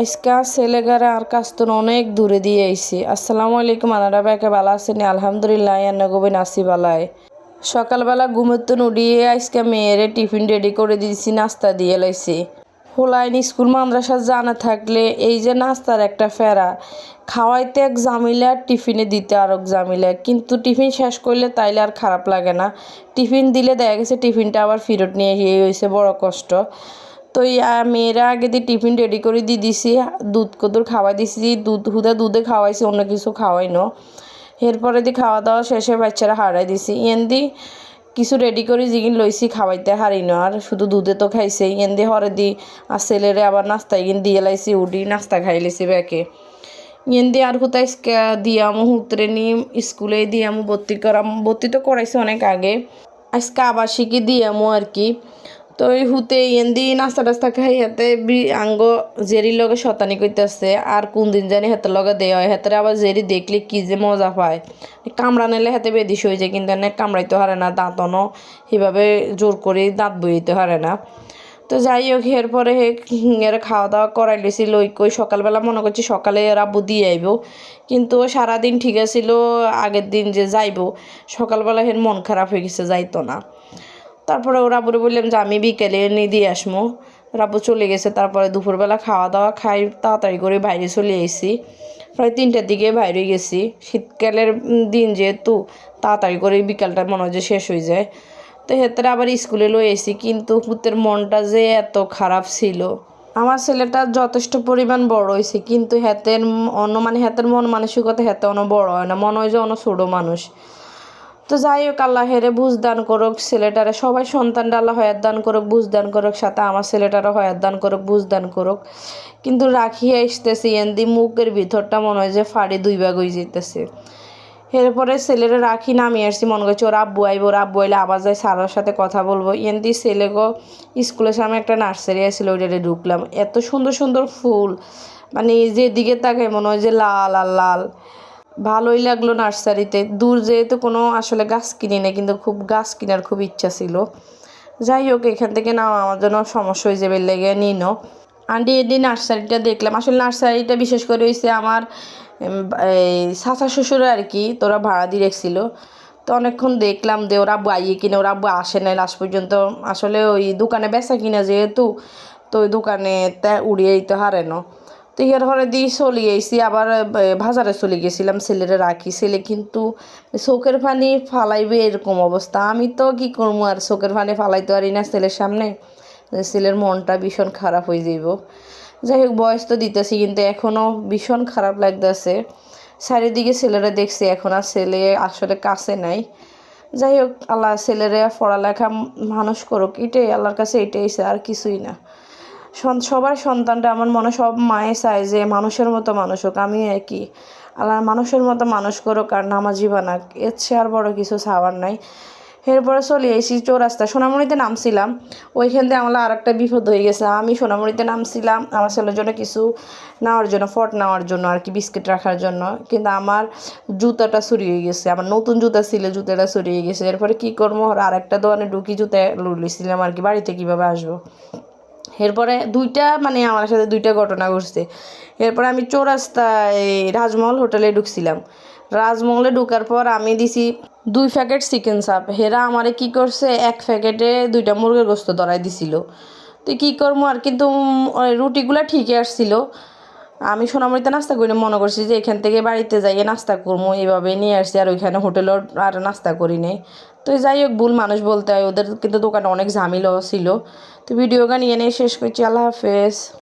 আজকা ছেলেগারা আর কাছ তো অনেক দূরে দিয়ে আইছি। আসসালামু আলাইকুম আনারা ব্যাকে ভালো আছেন? আলহামদুলিল্লাহ আন্না গোবিন আসি বালায় সকালবেলা ঘুমের উঠিয়ে আজকে মেয়েরে টিফিন রেডি করে দিয়েছি, নাস্তা দিয়ে লাইছি। হোলাইন স্কুল, মাদ্রাসা জানা থাকলে এই যে নাস্তার একটা ফেরা, খাওয়াইতে এক জামিলা, টিফিনে দিতে আর এক জামিলা। কিন্তু টিফিন শেষ করলে তাইলে আর খারাপ লাগে না। টিফিন দিলে দেখা গেছে টিফিনটা আবার ফেরত নিয়ে হয়েছে বড় কষ্ট। তো মেয়েরা আগে দিয়ে টিফিন রেডি করে দিয়ে দিছি, দুধ কদুর খাওয়াই দিছি দুধ, হুদা দুধে খাওয়াইছি, অন্য কিছু খাওয়াই না এরপরে দি খাওয়া দাওয়া শেষে বাচ্চারা হারাই দিছি। এন দি কিছু রেডি করে জিগিন লইছি, খাওয়াইতে হারি না আর শুধু দুধে তো খাইছে। এন দি হরে দি আর ছেলেরে আবার নাস্তা গিন দিয়ে লাইছি, উডি নাস্তা খাই লাইছি ব্যাকে। দিয়ে আর কোথায় দিয়ামু, হুতরে নি স্কুলে দিয়ামু, ভর্তি করাম, ভর্তি তো করাইছে অনেক আগে। আজকে আবার শিখি দিয়ামু আর কি। তো এই হুতে ইয়েন দি নাস্তা টাস্তা খাই, হাতে বি আঙ্গ জেরির লগে শতানি করতেছে আর কোন দিন জানি হাতের লগে দেওয়া হয়। হাতের আবার জেরি দেখলে কি যে মজা পায়। কামড়া নিলে হাতে বেদিস হয়ে যায়, কিন্তু এনে কামড়াইতে হারে না দাঁতনও সেভাবে জোর করে দাঁত বইতে হারে না। তো যাই হোক, এরপরে এর খাওয়া দাওয়া করাই লেছি লই কই সকালবেলা মনে করছি সকালে এর দিয়ে আইব। কিন্তু সারাদিন ঠিক আছিল, আগের দিন যে যাইব, সকালবেলা হের মন খারাপ হয়ে গেছে, যাইতো না। তারপরে ওরা আব্বুরে বললাম যে, আমি বিকেলে নিয়ে দিয়ে আসব রাব্বু চলে গেছে, তারপরে দুপুরবেলা খাওয়া দাওয়া খাই, তাড়াতাড়ি করে বাইরে চলে এসেছি প্রায় তিনটার দিকে বাইরে গেছি। শীতকালের দিন যেহেতু, তাড়াতাড়ি করে বিকালটা মনে হয় যে শেষ হয়ে যায়। তো হেতারে আবার স্কুলে লয়ে এসেছি কিন্তু পুতের মনটা যে এত খারাপ ছিল। আমার ছেলেটা যথেষ্ট পরিমাণ বড় হয়েছে কিন্তু হেতের অন্য মানে হেতের মন মানসিকতা হেতে অন্য বড় হয় না। মনে হয় যে অন্য ছোটো মানুষ। তো যাই হোক, আল্লাহ হেরে বুঝ দান করুক, ছেলেটারে সবাই সন্তানটা আল্লাহ হয়াত দান করুক, বুঝ দান করুক, সাথে আমার ছেলেটারও হয়াত দান করুক, বুঝ দান করুক। কিন্তু রাখিয়ে আসতেছি, এন্দি মুখের ভিতরটা মনে হয় যে ফাড়ি দুই ভাগ হয়ে যেতেছে এরপরে ছেলেরা রাখি নামিয়ে আসছি, মনে করছি ওর আব্বু আইব, ওর আব্বু আইলে আবার যাই সারার সাথে কথা বলব। এন্দি ছেলে গো স্কুলের সামনে একটা নার্সারি আছিল ওইটাতে ঢুকলাম। এত সুন্দর সুন্দর ফুল মানে যেদিকে তাকাই মনে হয় যে লাল আর লাল। ভালোই লাগল নার্সারিতে। দূর যেহেতু কোনো আসলে গাছ কিনি না কিন্তু খুব গাছ কেনার খুব ইচ্ছা ছিল। যাই হোক, এখান থেকে না আমার জন্য সমস্যা হয়ে যাবে, লেগে নিনো। আন্টি এদিন নার্সারিটা দেখলাম, আসলে নার্সারিটা বিশেষ করে হয়েছে আমার এই চাচা শ্বশুর আর কি, তোরা ভাড়া দিয়ে রেখছিল। তো অনেকক্ষণ দেখলাম যে ওরা আব্বু আইয়ে কিনে, ওরা আব্বু আসে নাই লাস্ট পর্যন্ত। আসলে ওই দোকানে বেচা কিনা যেহেতু, তো ওই দোকানে তা উড়িয়ে দিতে হারে না। তো ইয়ার ঘরে দিয়ে চলে গেছি আবার বাজারে চলে গেছিলাম ছেলেরা রাখি। ছেলে কিন্তু চোখের পানি ফালাইবে এরকম অবস্থা। আমি তো কি করব আর চোখের পানি ফালাইতে পারি না ছেলের সামনে? ছেলের মনটা ভীষণ খারাপ হয়ে যাইব। যাই হোক, বয়স তো দিতেছি, কিন্তু এখনও ভীষণ খারাপ লাগতেছে। চারিদিকে ছেলেরা দেখছি, এখন আর ছেলে আসলে কাছে নাই। যাই হোক, আল্লাহ ছেলেরা পড়ালেখা মানুষ করুক, এটাই আল্লাহর কাছে এটাই আর কিছুই না। সবার সন্তানটা আমার মনে সব মায়ে চায় যে মানুষের মতো মানুষ হোক, আমি একই। আল্লাহ মানুষের মতো মানুষ করুক আর নামাজি বানাক, এর চেয়ে আর বড় কিছু চাওয়ার নাই। এরপরে চলে এসেছি চৌরাস্তা সোনামণিতে নামছিলাম। ওইখান থেকে আমার আর একটা বিপদ হয়ে গেছে। আমি সোনামণিতে নামছিলাম আমার ছেলের জন্য কিছু নেওয়ার জন্য, ফট নেওয়ার জন্য আর কি, বিস্কিট রাখার জন্য। কিন্তু আমার জুতাটা হয়ে গেছে, আমার নতুন জুতা ছিল, জুতাটা হয়ে গেছে। এরপরে কী করব? আর একটা দোকানে ঢুকি, জুতা লুলিছিলাম আর কি, বাড়িতে কীভাবে আসব? এরপরে দুইটা মানে আমার সাথে দুইটা ঘটনা ঘটছে। এরপরে আমি চৌরাস্তায় রাজমহল হোটেলে ঢুকছিলাম। রাজমহলে ঢুকার পর আমি দিছি দুই প্যাকেট চিকেন চাপ হেরা আমারে কি করছে, এক প্যাকেটে দুইটা মুরগির গোস্ত ধরাই দিছিল। তো কী করব আর, কিন্তু রুটিগুলো ঠিকই আসছিল। আমি সোনামরিতে নাস্তা করি মনে করছি যে এখান থেকে বাড়িতে যাইয়ে নাস্তা করব এইভাবে নিয়ে আসছি আর ওইখানে হোটেলও আর নাস্তা করি নেই। তো যাই হোক, ভুল মানুষ বলতে হয়, ওদের কিন্তু দোকানে অনেক ঝামেলাও ছিল। তো ভিডিওটা নিয়ে নিয়ে শেষ করছি, আল্লাহ হাফেজ।